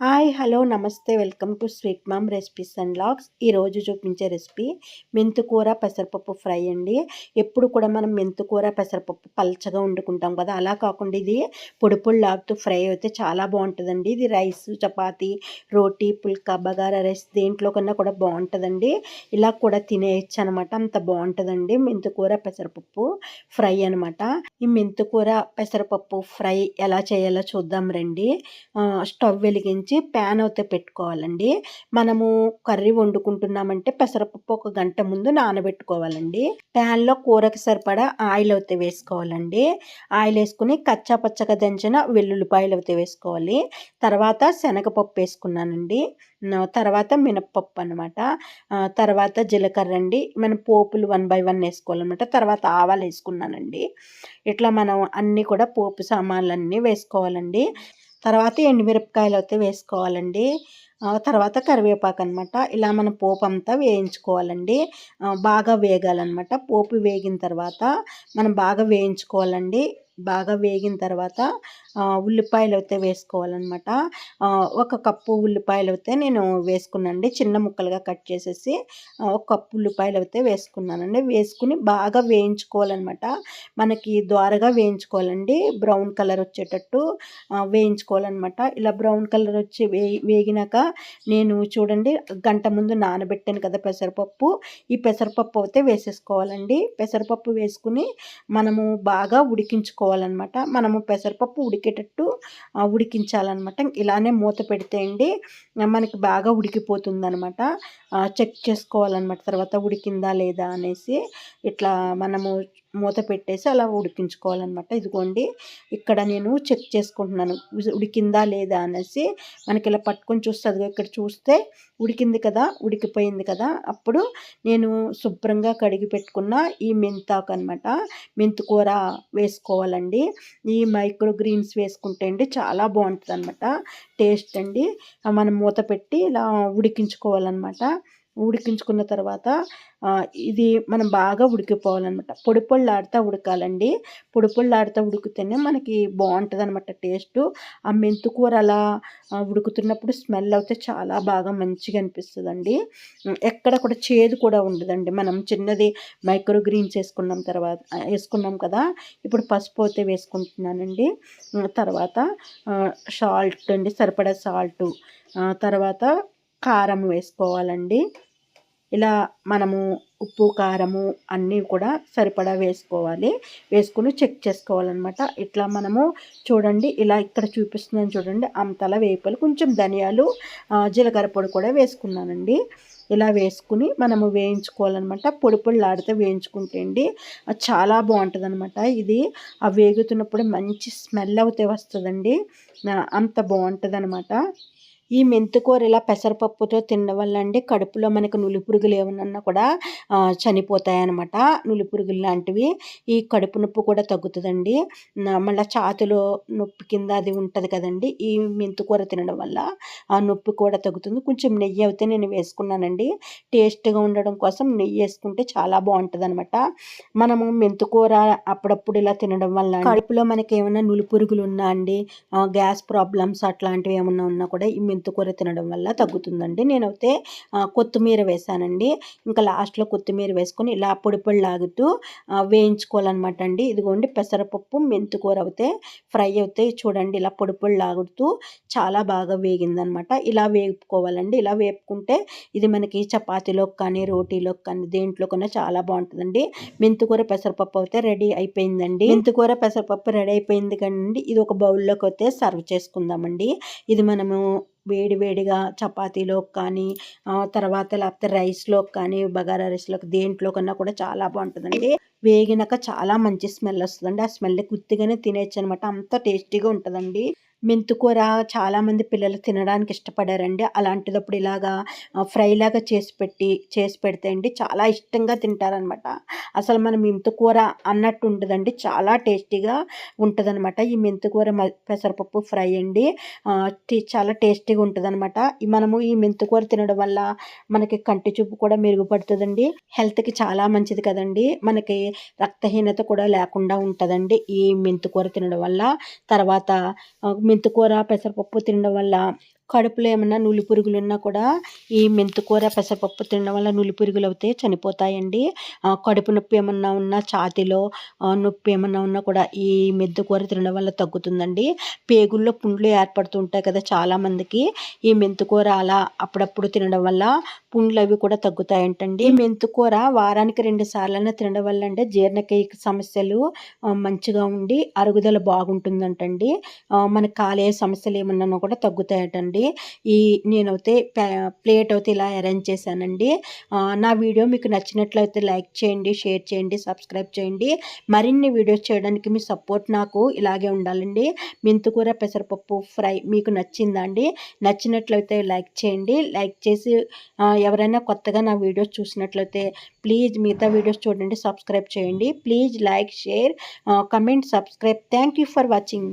Hi hello నమస్తే. Welcome to sweet mom recipes and logs. ఈరోజు చూపించే రెసిపీ మెంతుకూర పెసరపప్పు ఫ్రై అండి. ఎప్పుడు కూడా మనం మెంతుకూర పెసరపప్పు పల్చగా వండుకుంటాం కదా అలా కాకుండా ఇది పొడి పొడిలాడుతూ ఫ్రై అయితే చాలా బాగుంటుందండి. ఇది రైస్ చపాతి రోటీ పుల్కా బగారా రైస్ దేంట్లో కన్నా కూడా బాగుంటుందండి. ఇలా కూడా తినేయచ్చు అనమాట. అంత బాగుంటుందండి మెంతుకూర పెసరపప్పు ఫ్రై అనమాట. ఈ మెంతుకూర పెసరపప్పు ఫ్రై ఎలా చేయాలో చూద్దాం రండి. స్టవ్ వెలిగించి నుంచి ప్యాన్ అయితే పెట్టుకోవాలండి. మనము కర్రీ వండుకుంటున్నామంటే పెసరపప్పు ఒక గంట ముందు నానబెట్టుకోవాలండి. ప్యాన్లో కూరకి సరిపడా ఆయిల్ అయితే వేసుకోవాలండి. ఆయిల్ వేసుకుని కచ్చా పచ్చగా దంచిన వెల్లుల్లిపాయలు అయితే వేసుకోవాలి. తర్వాత శనగపప్పు వేసుకున్నానండి. తర్వాత మినప్పప్పు అనమాట తర్వాత జీలకర్ర అండి. మనం పోపులు వన్ బై వన్ వేసుకోవాలన్నమాట. తర్వాత ఆవాలు వేసుకున్నానండి. ఇట్లా మనం అన్నీ కూడా పోపు సామాన్లు అన్నీ వేసుకోవాలండి. తర్వాత ఎండుమిరపకాయలు అయితే వేసుకోవాలండి తర్వాత కరివేపాకు అనమాట ఇలా మన పోపు అంతా వేయించుకోవాలండి బాగా వేగాలన్నమాట పోపు వేగిన తర్వాత మనం బాగా వేయించుకోవాలండి. బాగా వేగిన తర్వాత ఉల్లిపాయలు అయితే వేసుకోవాలన్నమాట. ఒక కప్పు ఉల్లిపాయలు అయితే నేను వేసుకున్నానండి. చిన్న ముక్కలుగా కట్ చేసేసి ఒక కప్పు ఉల్లిపాయలు అయితే వేసుకున్నానండి. వేసుకుని బాగా వేయించుకోవాలన్నమాట. మనకి ద్వారగా వేయించుకోవాలండి. బ్రౌన్ కలర్ వచ్చేటట్టు వేయించుకోవాలన్నమాట. ఇలా బ్రౌన్ కలర్ వచ్చి వే వేగినాక నేను చూడండి గంట ముందు నానబెట్టాను కదా పెసరపప్పు. ఈ పెసరపప్పు అయితే వేసేసుకోవాలండి. పెసరపప్పు వేసుకుని మనము బాగా ఉడికించుకోవాలి ఉడికించుకోవాలన్నమాట మనము పెసరపప్పు ఉడికేటట్టు ఉడికించాలన్నమాట. ఇలానే మూత పెడితే అండి మనకి బాగా ఉడికిపోతుంది అనమాట చెక్ చేసుకోవాలన్నమాట. తర్వాత ఉడికిందా లేదా అనేసి ఇట్లా మనము మూత పెట్టేసి అలా ఉడికించుకోవాలన్నమాట. ఇదిగోండి ఇక్కడ నేను చెక్ చేసుకుంటున్నాను. ఉడికిందా లేదా అనేసి మనకి ఇలా పట్టుకొని చూస్తే ఇక్కడ చూస్తే ఉడికింది కదా ఉడికిపోయింది కదా. అప్పుడు నేను శుభ్రంగా కడిగి పెట్టుకున్న ఈ మెంతాకు అనమాట మెంతుకూర వేసుకోవాలండి. ఈ మైక్రో గ్రీన్స్ వేసుకుంటే అండి చాలా బాగుంటుంది అనమాట టేస్ట్ అండి. మనం మూత పెట్టి ఇలా ఉడికించుకోవాలన్నమాట. ఉడికించుకున్న తర్వాత ఇది మనం బాగా ఉడికిపోవాలన్నమాట. పొడి పొళ్ళాడుతూ ఉడకాలండి. పొడి పొళ్ళాడుతూ ఉడికితేనే మనకి బాగుంటుంది అనమాట టేస్ట్. ఆ మెంతుకూర అలా ఉడుకుతున్నప్పుడు స్మెల్ అయితే చాలా బాగా మంచిగా అనిపిస్తుందండి. ఎక్కడ కూడా చేదు కూడా ఉండదండి. మనం చిన్నది మైక్రో గ్రీన్స్ వేసుకున్నాం తర్వాత వేసుకున్నాం కదా ఇప్పుడు పసుపు అయితే వేసుకుంటున్నానండి. తర్వాత సాల్ట్ అండి సరిపడా సాల్ట్. తర్వాత కారం వేసుకోవాలండి. ఇలా మనము ఉప్పు కారము అన్నీ కూడా సరిపడా వేసుకోవాలి. వేసుకుని చెక్ చేసుకోవాలన్నమాట. ఇట్లా మనము చూడండి ఇలా ఇక్కడ చూపిస్తుందని చూడండి అంతలా వేపలు కొంచెం ధనియాలు జీలకర్ర పొడి కూడా వేసుకున్నానండి. ఇలా వేసుకుని మనము వేయించుకోవాలన్నమాట. పొడి పొడిలాడితే వేయించుకుంటే అండి చాలా బాగుంటుంది అనమాట ఇది ఆ వేగుతున్నప్పుడు మంచి స్మెల్ అవుతే వస్తుందండి. అంత బాగుంటుంది అనమాట ఈ మెంతికూర ఇలా పెసరపప్పుతో తినడం వల్ల అండి కడుపులో మనకు నులిపురుగులు ఏమన్నా కూడా చనిపోతాయన్నమాట. నులిపురుగులు లాంటివి ఈ కడుపు నొప్పి కూడా తగ్గుతుందండి. మళ్ళీ ఛాతిలో నొప్పి కింద అది ఉంటుంది కదండి. ఈ మెంతికూర తినడం వల్ల ఆ నొప్పి కూడా తగ్గుతుంది. కొంచెం నెయ్యి అయితే నేను వేసుకున్నానండి. టేస్ట్గా ఉండడం కోసం నెయ్యి వేసుకుంటే చాలా బాగుంటుంది అనమాట మనము మెంతికూర అప్పుడప్పుడు ఇలా తినడం వల్ల కడుపులో మనకి ఏమైనా నులిపురుగులు ఉన్నా అండి గ్యాస్ ప్రాబ్లమ్స్ అట్లాంటివి ఏమన్నా ఉన్నా కూడా ఈ మెంతుకూర తినడం వల్ల తగ్గుతుందండి. నేనైతే కొత్తిమీర వేసానండి. ఇంకా లాస్ట్లో కొత్తిమీర వేసుకొని ఇలా పొడి లాగుతూ వేయించుకోవాలన్నమాట అండి ఇదిగోండి పెసరపప్పు మెంతుకూర అయితే ఫ్రై అవుతాయి చూడండి. ఇలా పొడి లాగుతూ చాలా బాగా వేగిందనమాట ఇలా వేపుకోవాలండి. ఇలా వేపుకుంటే ఇది మనకి చపాతీలోకి కానీ రోటీలోకి కానీ దేంట్లో కన్నా చాలా బాగుంటుందండి. మెంతికూర పెసరపప్పు అయితే రెడీ అయిపోయిందండి. మెంతుకూర పెసరపప్పు రెడీ అయిపోయింది కానీ ఇది ఒక బౌల్లోకి అయితే సర్వ్ చేసుకుందామండి. ఇది మనము వేడి వేడిగా చపాతీలోకి కానీ తర్వాత లేకపోతే రైస్లోకి కానీ బగారా రైస్లోకి దేంట్లో కన్నా కూడా చాలా బాగుంటుందండి. వేగినాక చాలా మంచి స్మెల్ వస్తుందండి. ఆ స్మెల్ గుత్తిగానే తినేచ్చు అనమాట అంత టేస్టీగా ఉంటుందండి. మెంతుకూర చాలామంది పిల్లలు తినడానికి ఇష్టపడారండి. అలాంటిదప్పుడు ఇలాగా ఫ్రైలాగా చేసి పెట్టి చేసి పెడితే అండి చాలా ఇష్టంగా తింటారనమాట. అసలు మనం మెంతుకూర అన్నట్టు ఉంటుందండి చాలా టేస్టీగా ఉంటుందన్నమాట ఈ మెంతుకూర పెసరపప్పు ఫ్రై అండి. చాలా టేస్టీగా ఉంటుందన్నమాట మనము ఈ మెంతుకూర తినడం వల్ల మనకి కంటి చూపు కూడా మెరుగుపడుతుందండి. హెల్త్కి చాలా మంచిది కదండి. మనకి రక్తహీనత కూడా లేకుండా ఉంటుందండి ఈ మెంతుకూర తినడం వల్ల. తర్వాత మెంతుకూర పెసరపప్పు తినడం వల్ల కడుపులో ఏమన్నా నులి పురుగులు ఉన్నా కూడా ఈ మెంతుకూర పెసరపప్పు తినడం వల్ల నులి పురుగులు అయితే చనిపోతాయండి. కడుపు నొప్పి ఏమన్నా ఉన్నా ఛాతీలో నొప్పి ఏమన్నా ఉన్నా కూడా ఈ మెంతుకూర తినడం వల్ల తగ్గుతుందండి. పేగుల్లో పుండ్లు ఏర్పడుతుంటాయి కదా చాలామందికి. ఈ మెంతుకూర అలా అప్పుడప్పుడు తినడం వల్ల పుండ్లు అవి కూడా తగ్గుతాయంటండి. ఈ మెంతుకూర వారానికి రెండు సార్లైనా తినడం వల్ల అంటే జీర్ణక్రియ సమస్యలు మంచిగా ఉండి అరుగుదల బాగుంటుందంటండి. ఆ, మన కాలేయ సమస్యలు ఏమన్నా కూడా తగ్గుతాయటండి. ఈ నేనైతే ప్లేట్ అయితే ఇలా అరేంజ్ చేశానండి. నా వీడియో మీకు నచ్చినట్లయితే లైక్ చేయండి షేర్ చేయండి సబ్స్క్రైబ్ చేయండి. మరిన్ని వీడియోస్ చేయడానికి మీ సపోర్ట్ నాకు ఇలాగే ఉండాలండి. మెంతుకూర పెసరపప్పు ఫ్రై మీకు నచ్చిందా అండి? నచ్చినట్లయితే లైక్ చేయండి. లైక్ చేసి ఎవరైనా కొత్తగా నా వీడియోస్ చూసినట్లయితే ప్లీజ్ మిగతా వీడియోస్ చూడండి సబ్స్క్రైబ్ చేయండి. Please like share comment subscribe. Thank you for watching.